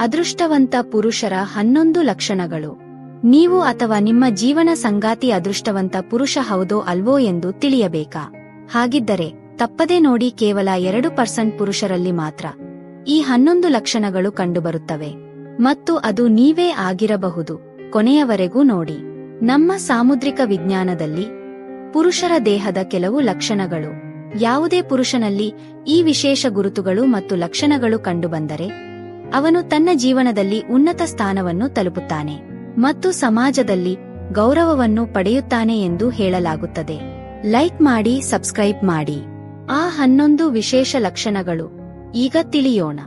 ಅದೃಷ್ಟವಂತ ಪುರುಷರ ಹನ್ನೊಂದು ಲಕ್ಷಣಗಳು. ನೀವು ಅಥವಾ ನಿಮ್ಮ ಜೀವನ ಸಂಗಾತಿ ಅದೃಷ್ಟವಂತ ಪುರುಷ ಹೌದೋ ಅಲ್ವೋ ಎಂದು ತಿಳಿಯಬೇಕಾ? ಹಾಗಿದ್ದರೆ, ತಪ್ಪದೆ ನೋಡಿ ಕೇವಲ ಎರಡು ಪರ್ಸೆಂಟ್ ಪುರುಷರಲ್ಲಿ ಮಾತ್ರ. ಈ ಹನ್ನೊಂದು ಲಕ್ಷಣಗಳು ಕಂಡುಬರುತ್ತವೆ. ಮತ್ತು ಅದು ನೀವೇ ಆಗಿರಬಹುದು. ಕೊನೆಯವರೆಗೂ ನೋಡಿ. ನಮ್ಮ ಸಾಮುದ್ರಿಕ ವಿಜ್ಞಾನದಲ್ಲಿ, ಪುರುಷರ ದೇಹದ ಕೆಲವು ಲಕ್ಷಣಗಳು. ಯಾವುದೇ ಪುರುಷನಲ್ಲಿ ಈ ವಿಶೇಷ ಗುರುತುಗಳು ಮತ್ತು ಲಕ್ಷಣಗಳು ಕಂಡುಬಂದರೆ ಅವನು ತನ್ನ ಜೀವನದಲ್ಲಿ ಉನ್ನತ ಸ್ಥಾನವನ್ನು ತಲುಪುತ್ತಾನೆ ಮತ್ತು ಸಮಾಜದಲ್ಲಿ ಗೌರವವನ್ನು ಪಡೆಯುತ್ತಾನೆ ಎಂದು ಹೇಳಲಾಗುತ್ತದೆ. ಲೈಕ್ ಮಾಡಿ, ಸಬ್ಸ್ಕ್ರೈಬ್ ಮಾಡಿ. ಆ ಹನ್ನೊಂದು ವಿಶೇಷ ಲಕ್ಷಣಗಳು. ಈಗ ತಿಳಿಯೋಣ.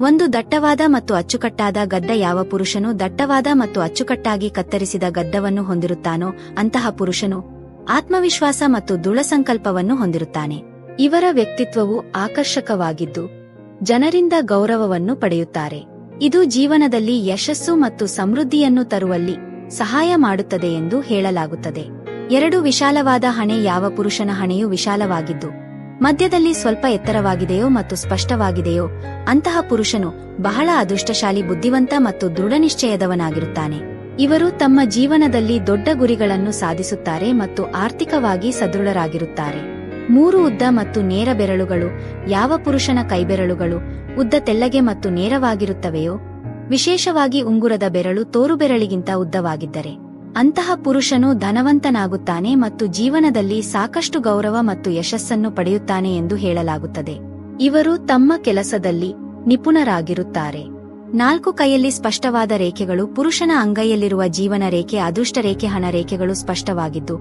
ಒಂದು ದಟ್ಟವಾದ ಮತ್ತು ಅಚ್ಚುಕಟ್ಟಾದ ಗಡ್ಡ ಯಾವ ಪುರುಷನು ದಟ್ಟವಾದ ಮತ್ತು ಅಚ್ಚುಕಟ್ಟಾಗಿ ಕತ್ತರಿಸಿದ ಗಡ್ಡವನ್ನು ಹೊಂದಿರುತ್ತಾನೋ ಅಂತಹ ಪುರುಷನು ಆತ್ಮವಿಶ್ವಾಸ ಮತ್ತು ದೃಢಸಂಕಲ್ಪವನ್ನು ಹೊಂದಿರುತ್ತಾನೆ. ಇವರ ವ್ಯಕ್ತಿತ್ವವು ಆಕರ್ಷಕವಾಗಿದ್ದು ಜನರಿಂದ ಗೌರವವನ್ನು ಪಡೆಯುತ್ತಾರೆ. ಇದು ಜೀವನದಲ್ಲಿ ಯಶಸ್ಸು ಮತ್ತು ಸಮೃದ್ಧಿಯನ್ನು ತರುವಲ್ಲಿ ಸಹಾಯ ಮಾಡುತ್ತದೆ ಎಂದು ಹೇಳಲಾಗುತ್ತದೆ. ಎರಡು ವಿಶಾಲವಾದ ಹಣೆ ಯಾವ ಪುರುಷನ ಹಣೆಯು ವಿಶಾಲವಾಗಿದ್ದು, ಮಧ್ಯದಲ್ಲಿ ಸ್ವಲ್ಪ ಎತ್ತರವಾಗಿದೆಯೋ ಮತ್ತು ಸ್ಪಷ್ಟವಾಗಿದೆಯೋ, ಅಂತಹ ಪುರುಷನು ಬಹಳ ಅದೃಷ್ಟಶಾಲಿ, ಬುದ್ಧಿವಂತ ಮತ್ತು ದೃಢನಿಶ್ಚಯದವನಾಗಿರುತ್ತಾನೆ. ಇವರು ತಮ್ಮ ಜೀವನದಲ್ಲಿ ದೊಡ್ಡ ಗುರಿಗಳನ್ನು ಸಾಧಿಸುತ್ತಾರೆ ಮತ್ತು ಆರ್ಥಿಕವಾಗಿ ಸದೃಢರಾಗಿರುತ್ತಾರೆ. ಮೂರು ಉದ್ದ ಮತ್ತು ನೇರ ಬೆರಳುಗಳು, ಯಾವ ಪುರುಷನ ಕೈಬೆರಳುಗಳು, ಉದ್ದ ತೆಳ್ಳಗೆ ಮತ್ತು ನೇರವಾಗಿರುತ್ತವೆಯೋ? ವಿಶೇಷವಾಗಿ ಉಂಗುರದ ಬೆರಳು ತೋರುಬೆರಳಿಗಿಂತ ಉದ್ದವಾಗಿದ್ದರೆ, ಅಂತಹ ಪುರುಷನು ಧನವಂತನಾಗುತ್ತಾನೆ ಮತ್ತು ಜೀವನದಲ್ಲಿ ಸಾಕಷ್ಟು ಗೌರವ ಮತ್ತು ಯಶಸ್ಸನ್ನು ಪಡೆಯುತ್ತಾನೆ ಎಂದು ಹೇಳಲಾಗುತ್ತದೆ. ಇವರು ತಮ್ಮ ಕೆಲಸದಲ್ಲಿ ನಿಪುಣರಾಗಿರುತ್ತಾರೆ. ನಾಲ್ಕು ಕೈಯಲ್ಲಿ ಸ್ಪಷ್ಟವಾದ ರೇಖೆಗಳು ಪುರುಷನ ಅಂಗೈಯಲ್ಲಿರುವ ಜೀವನ ರೇಖೆ, ಅದೃಷ್ಟ ರೇಖೆ, ಹಣ ರೇಖೆಗಳು ಸ್ಪಷ್ಟವಾಗಿದ್ದು,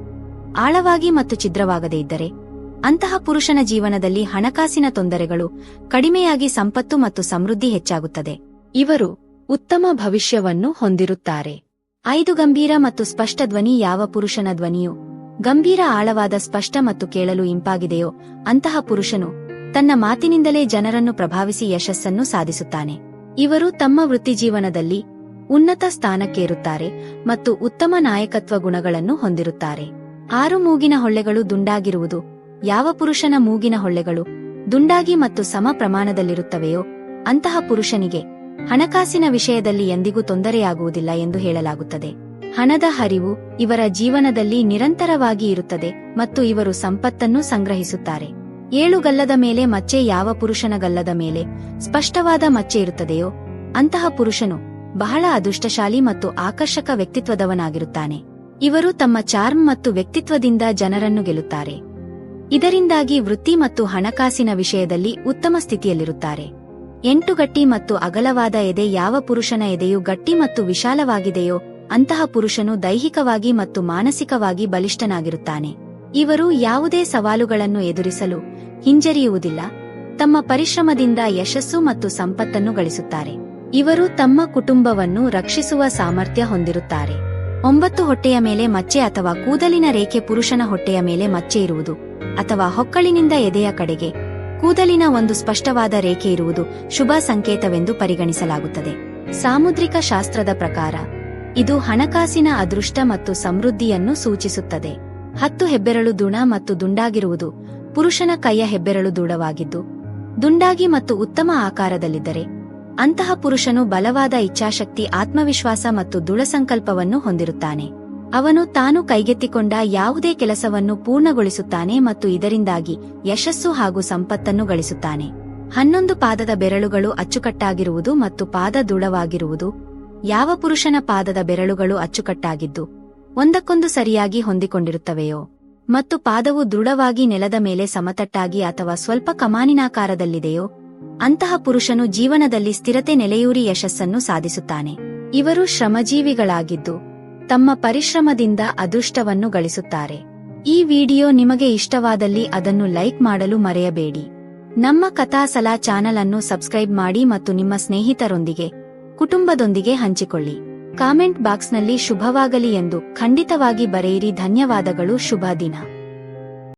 ಆಳವಾಗಿ ಮತ್ತು ಛಿದ್ರವಾಗದೇ ಇದ್ದರೆ ಅಂತಹ ಪುರುಷನ ಜೀವನದಲ್ಲಿ ಹಣಕಾಸಿನ ತೊಂದರೆಗಳು ಕಡಿಮೆಯಾಗಿ ಸಂಪತ್ತು ಮತ್ತು ಸಮೃದ್ಧಿ ಹೆಚ್ಚಾಗುತ್ತದೆ. ಇವರು ಉತ್ತಮ ಭವಿಷ್ಯವನ್ನು ಹೊಂದಿರುತ್ತಾರೆ. ಐದು ಗಂಭೀರ ಮತ್ತು ಸ್ಪಷ್ಟ ಧ್ವನಿ ಯಾವ ಪುರುಷನ ಧ್ವನಿಯು? ಗಂಭೀರ ಆಳವಾದ ಸ್ಪಷ್ಟ ಮತ್ತು ಕೇಳಲು ಇಂಪಾಗಿದೆಯೋ ಅಂತಹ ಪುರುಷನು ತನ್ನ ಮಾತಿನಿಂದಲೇ ಜನರನ್ನು ಪ್ರಭಾವಿಸಿ ಯಶಸ್ಸನ್ನು ಸಾಧಿಸುತ್ತಾನೆ. ಇವರು ತಮ್ಮ ವೃತ್ತಿಜೀವನದಲ್ಲಿ ಉನ್ನತ ಸ್ಥಾನಕ್ಕೇರುತ್ತಾರೆ ಮತ್ತು ಉತ್ತಮ ನಾಯಕತ್ವ ಗುಣಗಳನ್ನು ಹೊಂದಿರುತ್ತಾರೆ. ಆರು ಮೂಗಿನ ಹೊಳ್ಳೆಗಳು ದುಂಡಾಗಿರುವುದು ಯಾವ ಪುರುಷನ ಮೂಗಿನ ಹೊಳ್ಳೆಗಳು ದುಂಡಾಗಿ ಮತ್ತು ಸಮ ಪ್ರಮಾಣದಲ್ಲಿರುತ್ತವೆಯೋ, ಅಂತಹ ಪುರುಷನಿಗೆ ಹಣಕಾಸಿನ ವಿಷಯದಲ್ಲಿ ಎಂದಿಗೂ ತೊಂದರೆಯಾಗುವುದಿಲ್ಲ ಎಂದು ಹೇಳಲಾಗುತ್ತದೆ. ಹಣದ ಹರಿವು ಇವರ ಜೀವನದಲ್ಲಿ ನಿರಂತರವಾಗಿ ಇರುತ್ತದೆ ಮತ್ತು ಇವರು ಸಂಪತ್ತನ್ನು ಸಂಗ್ರಹಿಸುತ್ತಾರೆ. ಏಳು ಗಲ್ಲದ ಮೇಲೆ ಮಚ್ಚೆ ಯಾವ ಪುರುಷನ ಗಲ್ಲದ ಮೇಲೆ ಸ್ಪಷ್ಟವಾದ ಮಚ್ಚೆ ಇರುತ್ತದೆಯೋ, ಅಂತಹ ಪುರುಷನು ಬಹಳ ಅದೃಷ್ಟಶಾಲಿ ಮತ್ತು ಆಕರ್ಷಕ ವ್ಯಕ್ತಿತ್ವದವನಾಗಿರುತ್ತಾನೆ. ಇವರು ತಮ್ಮ ಚಾರ್ಮ್ ಮತ್ತು ವ್ಯಕ್ತಿತ್ವದಿಂದ ಜನರನ್ನು ಗೆಲ್ಲುತ್ತಾರೆ. ಇದರಿಂದಾಗಿ ವೃತ್ತಿ ಮತ್ತು ಹಣಕಾಸಿನ ವಿಷಯದಲ್ಲಿ ಉತ್ತಮ ಸ್ಥಿತಿಯಲ್ಲಿರುತ್ತಾರೆ. ಎಂಟು ಗಟ್ಟಿ ಮತ್ತು ಅಗಲವಾದ ಎದೆ ಯಾವ ಪುರುಷನ ಎದೆಯು ಗಟ್ಟಿ ಮತ್ತು ವಿಶಾಲವಾಗಿದೆಯೋ, ಅಂತಹ ಪುರುಷನು ದೈಹಿಕವಾಗಿ ಮತ್ತು ಮಾನಸಿಕವಾಗಿ ಬಲಿಷ್ಠನಾಗಿರುತ್ತಾನೆ. ಇವರು ಯಾವುದೇ ಸವಾಲುಗಳನ್ನು ಎದುರಿಸಲು ಹಿಂಜರಿಯುವುದಿಲ್ಲ. ತಮ್ಮ ಪರಿಶ್ರಮದಿಂದ ಯಶಸ್ಸು ಮತ್ತು ಸಂಪತ್ತನ್ನು ಗಳಿಸುತ್ತಾರೆ. ಇವರು ತಮ್ಮ ಕುಟುಂಬವನ್ನು ರಕ್ಷಿಸುವ ಸಾಮರ್ಥ್ಯ ಹೊಂದಿರುತ್ತಾರೆ. ಒಂಬತ್ತು ಹೊಟ್ಟೆಯ ಮೇಲೆ ಮಚ್ಚೆ ಅಥವಾ ಕೂದಲಿನ ರೇಖೆ ಪುರುಷನ ಹೊಟ್ಟೆಯ ಮೇಲೆ ಮಚ್ಚೆ ಇರುವುದು. ಅಥವಾ ಹೊಕ್ಕಳಿನಿಂದ ಎದೆಯ ಕಡೆಗೆ, ಕೂದಲಿನ ಒಂದು ಸ್ಪಷ್ಟವಾದ ರೇಖೆ ಇರುವುದು ಶುಭ ಸಂಕೇತವೆಂದು ಪರಿಗಣಿಸಲಾಗುತ್ತದೆ. ಸಾಮುದ್ರಿಕ ಶಾಸ್ತ್ರದ ಪ್ರಕಾರ, ಇದು ಹಣಕಾಸಿನ ಅದೃಷ್ಟ ಮತ್ತು ಸಮೃದ್ಧಿಯನ್ನು ಸೂಚಿಸುತ್ತದೆ. ಹತ್ತು ಹೆಬ್ಬೆರಳು ದುಣ ಮತ್ತು ದುಂಡಾಗಿರುವುದು ಪುರುಷನ ಕೈಯ ಹೆಬ್ಬೆರಳು ದೃಢವಾಗಿದ್ದು, ದುಂಡಾಗಿ ಮತ್ತು ಉತ್ತಮ ಆಕಾರದಲ್ಲಿದ್ದರೆ, ಅಂತಹ ಪುರುಷನು ಬಲವಾದ ಇಚ್ಛಾಶಕ್ತಿ, ಆತ್ಮವಿಶ್ವಾಸ ಮತ್ತು ದೃಢಸಂಕಲ್ಪವನ್ನು ಹೊಂದಿರುತ್ತಾನೆ. ಅವನು ತಾನು ಕೈಗೆತ್ತಿಕೊಂಡ ಯಾವುದೇ ಕೆಲಸವನ್ನು ಪೂರ್ಣಗೊಳಿಸುತ್ತಾನೆ ಮತ್ತು ಇದರಿಂದಾಗಿ ಯಶಸ್ಸು ಹಾಗೂ ಸಂಪತ್ತನ್ನು ಗಳಿಸುತ್ತಾನೆ. ಹನ್ನೊಂದು ಪಾದದ ಬೆರಳುಗಳು ಅಚ್ಚುಕಟ್ಟಾಗಿರುವುದು ಮತ್ತು ಪಾದ ದೃಢವಾಗಿರುವುದು, ಯಾವ ಪುರುಷನ ಪಾದದ ಬೆರಳುಗಳು ಅಚ್ಚುಕಟ್ಟಾಗಿದ್ದು, ಒಂದಕ್ಕೊಂದು ಸರಿಯಾಗಿ ಹೊಂದಿಕೊಂಡಿರುತ್ತವೆಯೋ? ಮತ್ತು ಪಾದವು ದೃಢವಾಗಿ ನೆಲದ ಮೇಲೆ ಸಮತಟ್ಟಾಗಿ ಅಥವಾ ಸ್ವಲ್ಪ ಕಮಾನಿನಾಕಾರದಲ್ಲಿದೆಯೋ? ಅಂತಹ ಪುರುಷನು ಜೀವನದಲ್ಲಿ ಸ್ಥಿರತೆ ನೆಲೆಯೂರಿ ಯಶಸ್ಸನ್ನು ಸಾಧಿಸುತ್ತಾನೆ. ಇವರು ಶ್ರಮಜೀವಿಗಳಾಗಿದ್ದು ತಮ್ಮ ಪರಿಶ್ರಮದಿಂದ ಅದೃಷ್ಟವನ್ನು ಗಳಿಸುತ್ತಾರೆ. ಈ ವಿಡಿಯೋ ನಿಮಗೆ ಇಷ್ಟವಾದಲ್ಲಿ ಅದನ್ನು ಲೈಕ್ ಮಾಡಲು ಮರೆಯಬೇಡಿ. ನಮ್ಮ ಕಥಾಸಲ ಚಾನಲ್ ಅನ್ನು ಸಬ್ಸ್ಕ್ರೈಬ್ ಮಾಡಿ ಮತ್ತು ನಿಮ್ಮ ಸ್ನೇಹಿತರೊಂದಿಗೆ, ಕುಟುಂಬದೊಂದಿಗೆ ಹಂಚಿಕೊಳ್ಳಿ. ಕಾಮೆಂಟ್ ಬಾಕ್ಸ್ನಲ್ಲಿ ಶುಭವಾಗಲಿ ಎಂದು ಖಂಡಿತವಾಗಿ ಬರೆಯಿರಿ. ಧನ್ಯವಾದಗಳು. ಶುಭ ದಿನ.